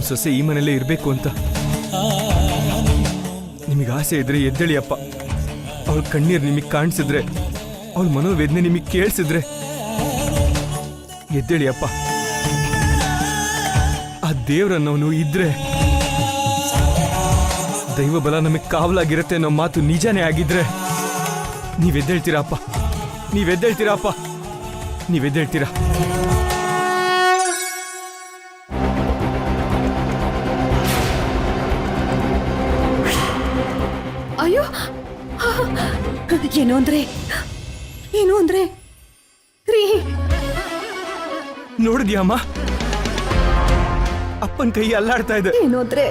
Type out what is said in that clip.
ನಿಮ್ ಸೊಸೆ ಈ ಮನೆಯಲ್ಲೇ ಇರಬೇಕು ಅಂತ. ನಿಮಗೆ ಆಸೆ ಇದ್ರೆ ಎದ್ದೇಳಿ ಅಪ್ಪ. ಅವಳ ಕಣ್ಣೀರು ನಿಮಗೆ ಕಾಣಿಸಿದ್ರೆ, ಅವಳ ಮನೋವೇದನೆ ನಿಮಗೆ ಕೇಳಿಸಿದ್ರೆ. ಎದ್ದೇಳಿ ಅಪ್ಪ. ಆ ದೇವರನ್ನವನು ಇದ್ರೆ ದೈವ ಬಲ ನಮಗೆ ಕಾವಲಾಗಿರುತ್ತೆ ಅನ್ನೋ ಮಾತು ನಿಜಾನೇ ಆಗಿದ್ರೆ ನೀವೆದ್ದೇಳ್ತೀರಾ ಅಪ್ಪ? ನೀವೆದ್ದೇಳ್ತೀರಾ ಅಪ್ಪ? ನೀವ್ ಅಯ್ಯೋ. ಏನು ಅಂದ್ರೆ? ಏನು ಅಂದ್ರೆ? ರೀ. ನೋಡಿದ್ಯಾ ಅಮ್ಮ? ಅಪ್ಪನ ಕೈ ಅಲ್ಲಾಡ್ತಾ ಇದೆ. ಏನು ಅಂದ್ರೆ?